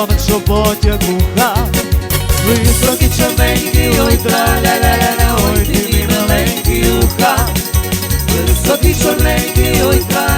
дзвоник, що потяг бухав Високий чорненький, ой, траля-ля-ля-ля, ой, ти мій маленький уха, високий чорненький, ой, траля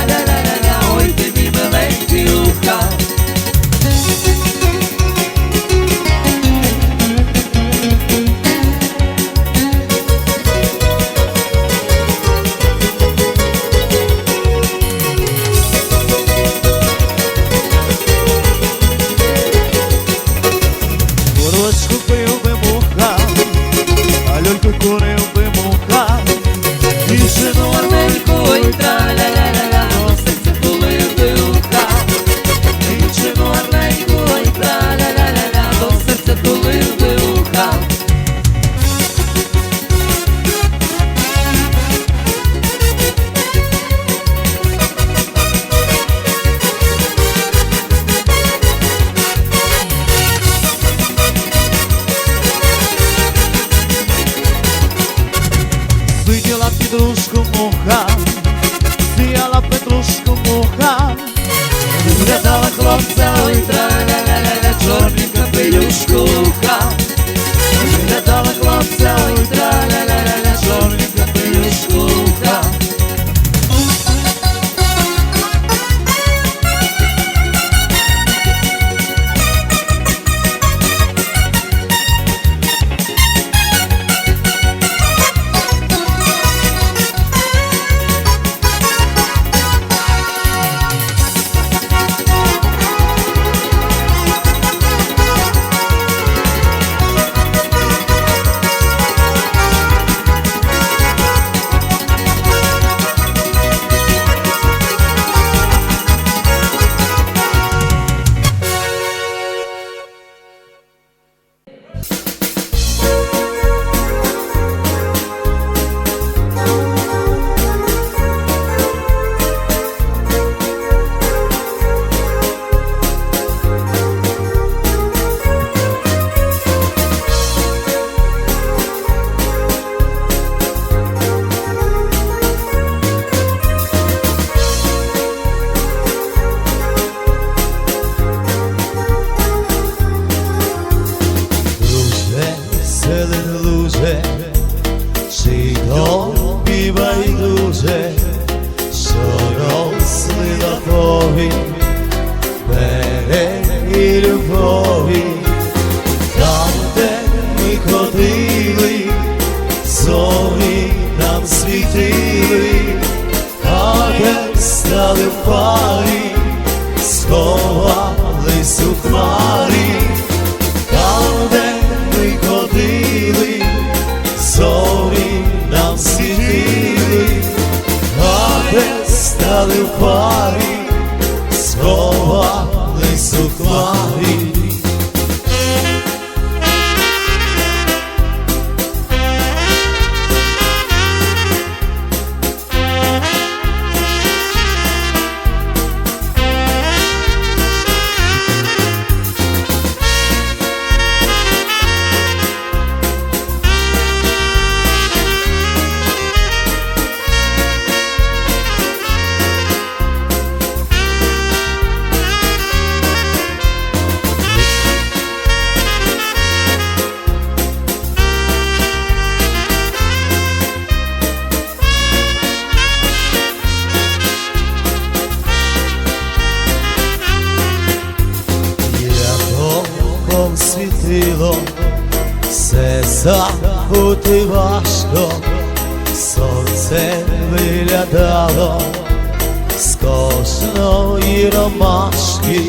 морозної ромашки,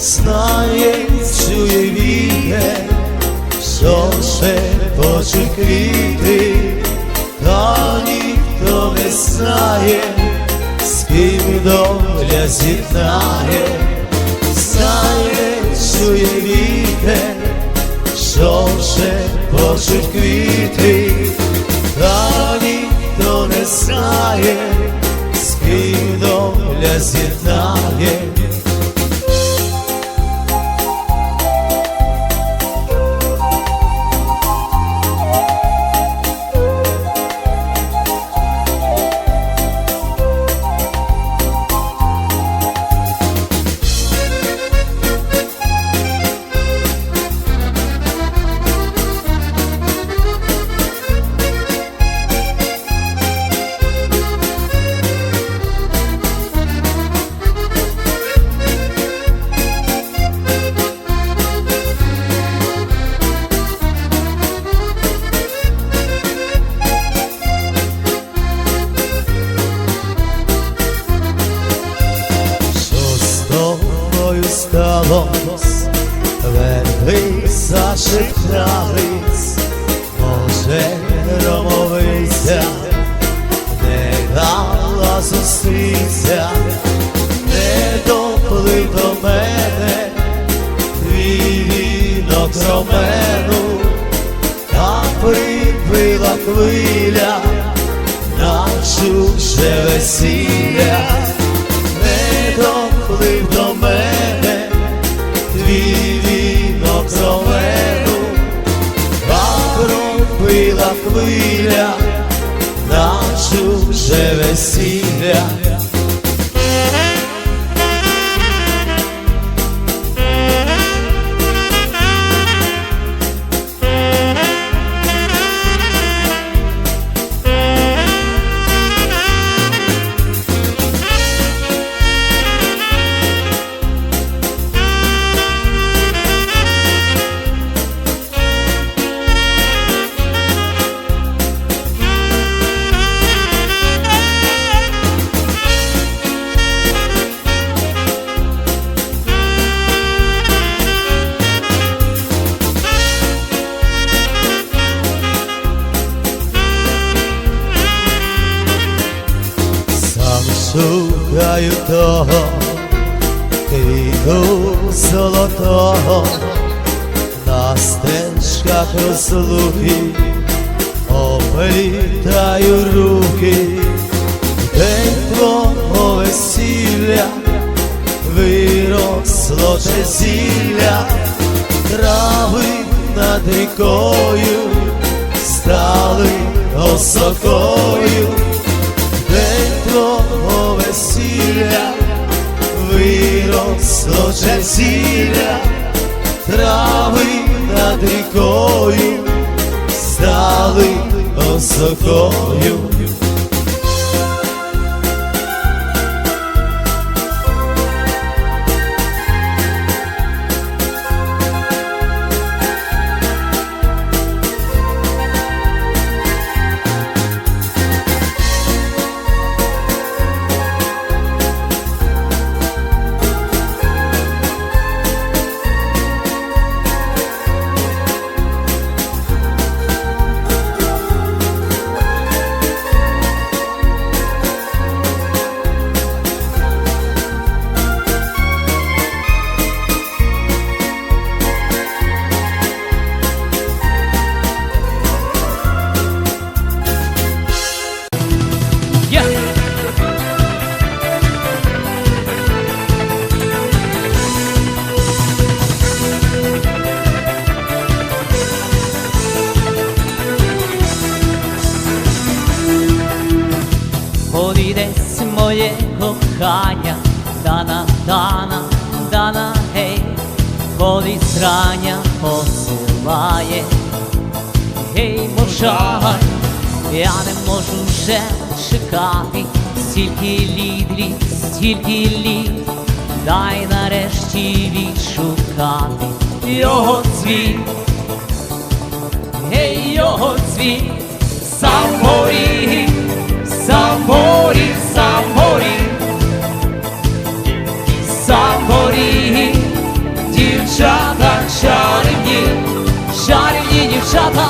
знає, чує вітер, все хоче квіти, та ніхто не знає, з ким доля зітає, знає, чує вітер, що вже хочуть квіти, та ніхто не знає і доля з'єднає. Нашу весілля не доплив до мене, твій вінок зелену, а пробила хвиля, нашу вже весілля. Шукаю того, квіту золотого, на стежках розлуки, оплітаю руки, день твого весілля, виросло зілля, трави над рікою, стали осокою. День твого весілля, виросло же зілля, трави над рікою, стали осокою. Зрання посилає, гей, мовчай, я не можу вже чекати, стільки літ, стільки літ, дай нарешті відшукати його цвіт, гей, його цвіт, сам поріг, сам шарівні чарівні дівчата,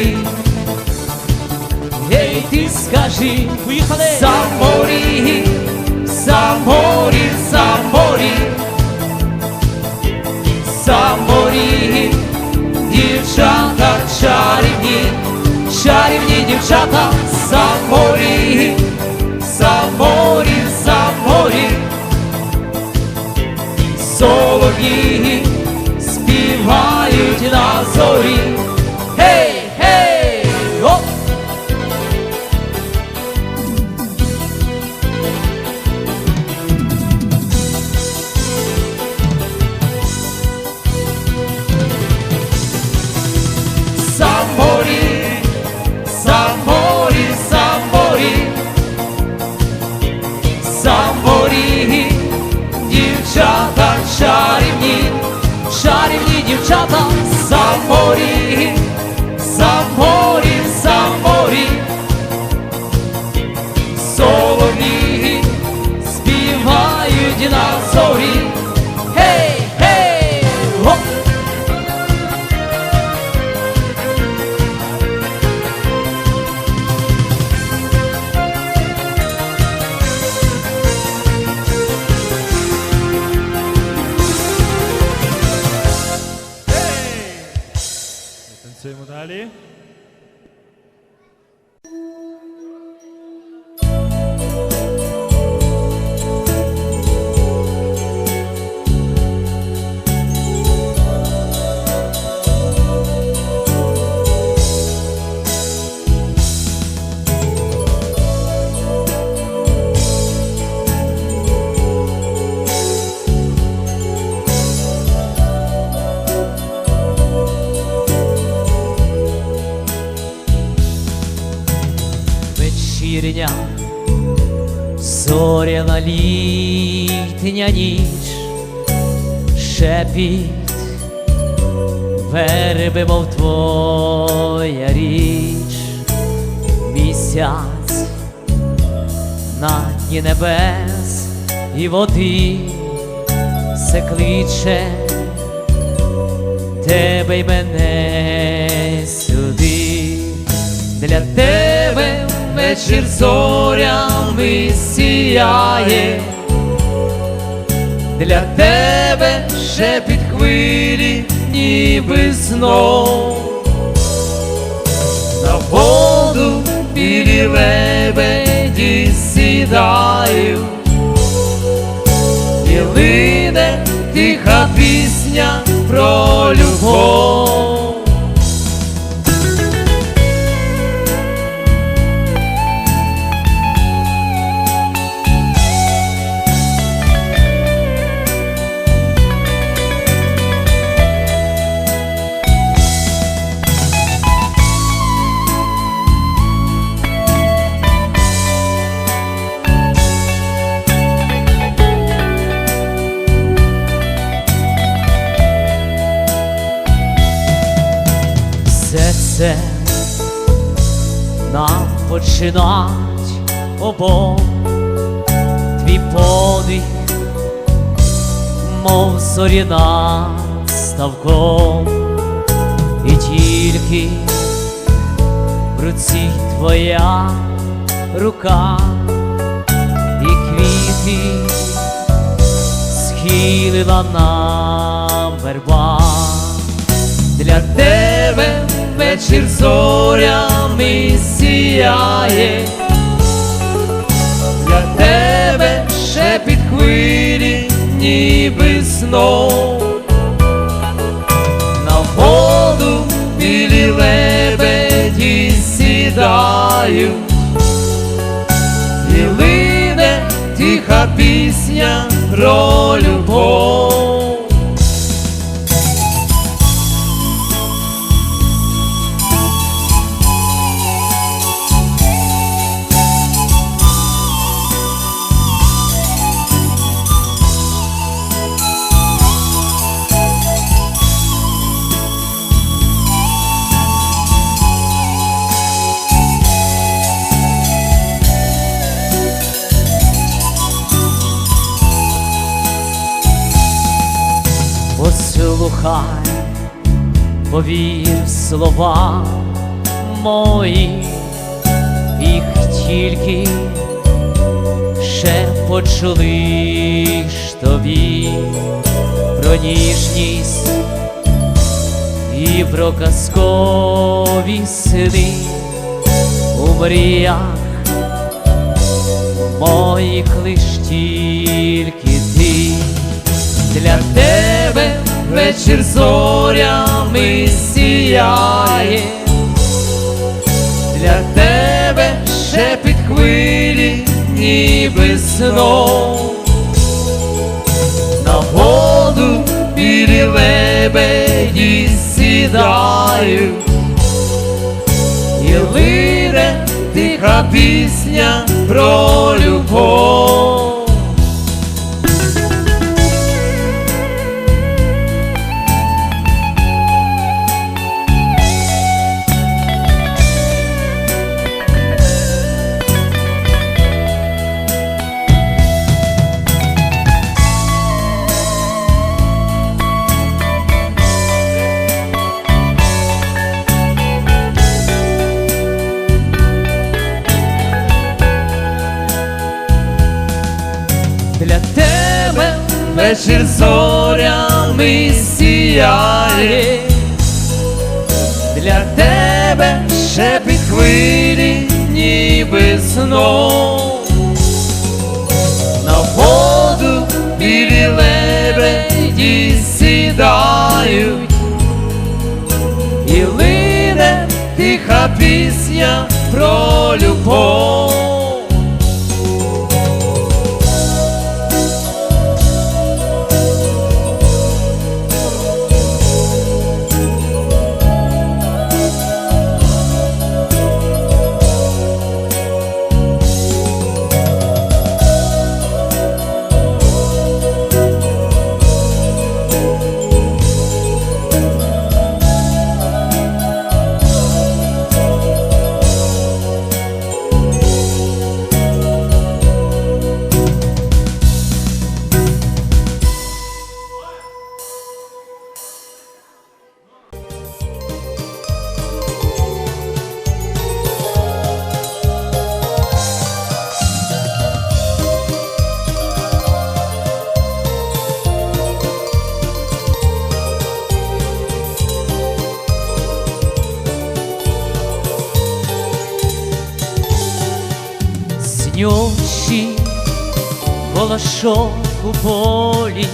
скажи, гей, ти скажи, Поїхали! Саморі, саморі, саморі, саморі, дівчата чарівні, чарівні дівчата, саморі, саморі, саморі, солов'ї співають на зорі. Дівчата, саморі, шепіт, верби, мов твоя річ, місяць на дні небес і води все кличе тебе й мене сюди, для тебе вечір зорями сіяє, для тебе шепіт хвилі, ніби знов, на воду білі лебеді сідають, і лине тиха пісня про любов. Це нам починать обом твій подих, мов зорі над ставком, і тільки в руці твоя рука і квіти схилила нам верба. Для тебе вечір зорями сіяє, для тебе шепіт хвилі, ніби знов, на воду білі лебеді сідають, і лине тиха пісня про любов. Повір слова мої, їх тільки шепочу лиш тобі про ніжність і про казкові сни у мріях моїх лиш тільки ти. Для тебе вечір зорями сіяє, для тебе шепіт хвилі, ніби сном на воду білі лебеді сідають, і лине тиха пісня про любов. Шепіт хвилі, ніби сном. На воду білі лебеді сідають, і лине тиха пісня про любов. Снючий волошок у полі,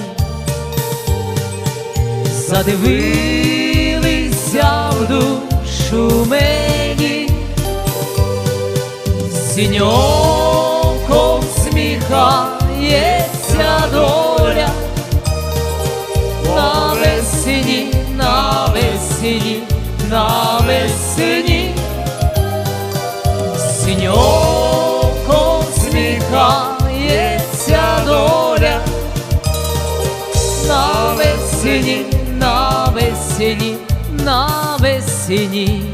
задивилися в душу мені, синьоком сміхається доля, на весні, на весні, на весні. Весні, на весні, на весні.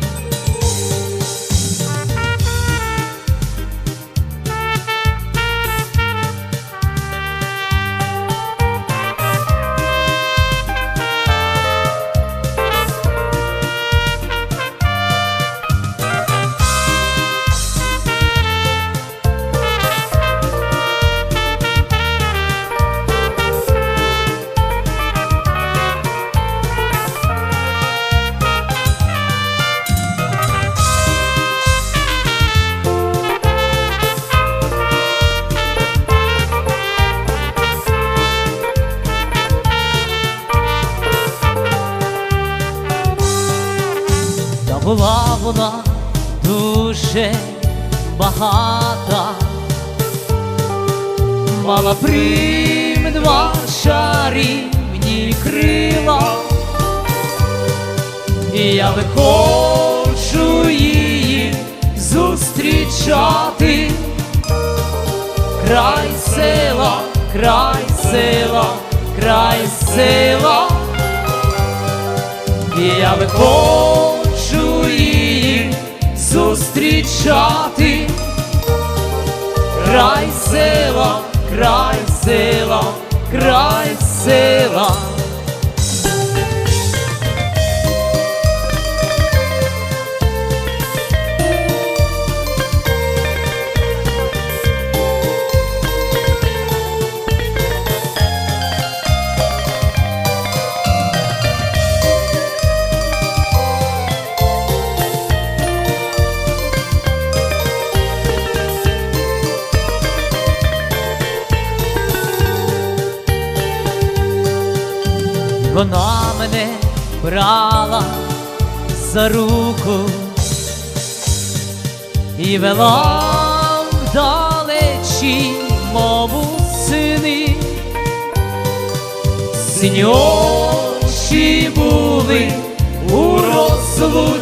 Я виходжу її зустрічати, край села, край села, край села. Я виходжу її зустрічати, край села, край села, край села. Вона мене брала за руку і вела вдалечі, мову сини. Сині очі були у розлуці,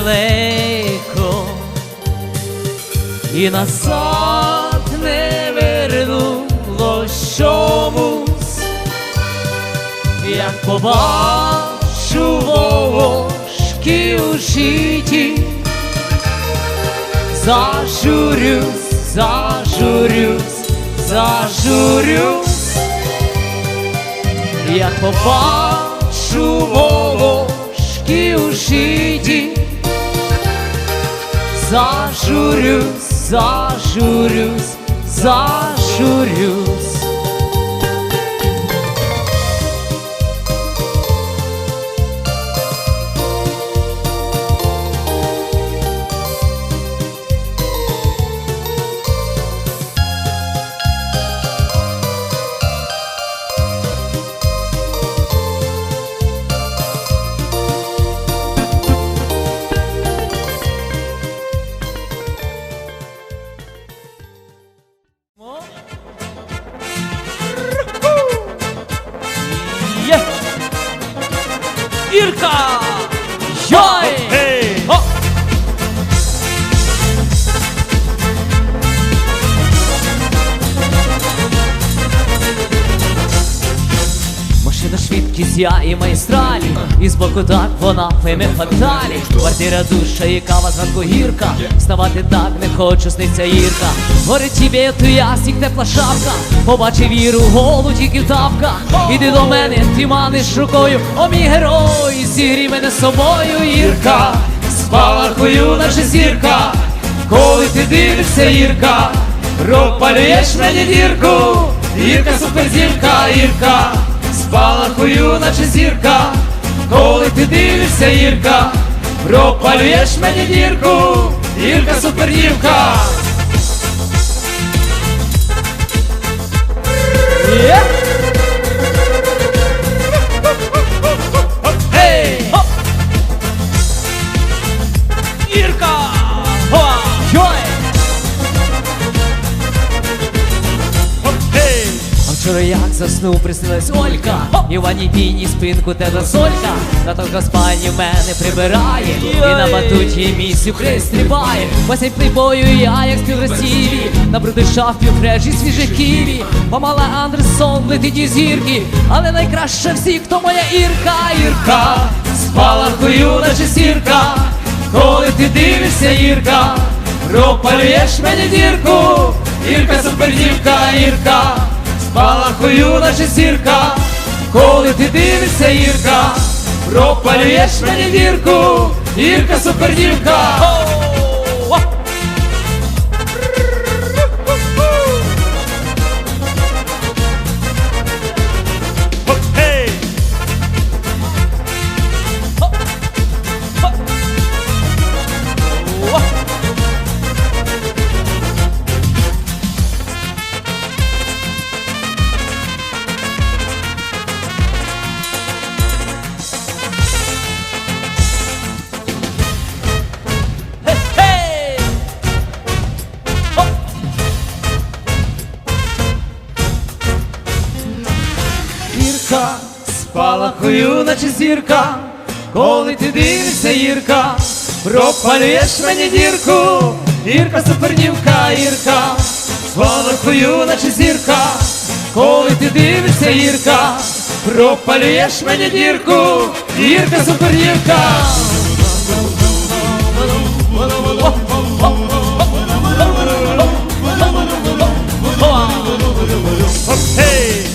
далеко. І назад не вернуло чомусь, як побачу волошки у житті, зажурюсь, зажурюсь, зажурюсь. Як побачу волошки у житті, зажурюсь, зажурюсь, зажурюсь. І майстралі. І збоку так вона феме фаталі. Квартира душа і кава зранку гірка. Вставати так не хочу, сниться Ірка Горить тебе, то ясник, тепла шапка. Побачив віру, голу тільки в тапках Іди до мене, ти маниш рукою. О мій герой, зігрій мене собою Ірка, спалахую, наче зірка. Коли ти дивишся, Ірка Пропалюєш мені дірку. Ірка, суперзірка, Ірка Спалахую, наче зірка, коли ти дивишся, Ірка, пропалюєш мені дірку, Ірка супердівка. Є! Ей! Заснув, приснилась Олька І в ванній піні спинку тета солька Наталка в спальні в мене прибирає І на батуті місцю пристрибає Восень плейбою я, як спів Росії На бруди шафі фреш і свіжих ківі. Помала Андерсон летить із гірки Але найкраще всіх, хто моя Ірка Ірка, спалахую, наче сірка. Коли ти дивишся, Ірка Пропалюєш мені дірку. Ірка супердівка, Ірка Спалахую, наче зірка Коли ти дивишся, Ірка Пропалюєш мені дірку Ірка супердівка наче зірка, коли ти дивишся, Ірка, пропалюєш мені дірку, Ірка, супернівка, Ірка, Спалахую, наче зірка, коли ти дивишся, Ірка, пропалюєш мені дірку, Ірка, супернівка. Hey!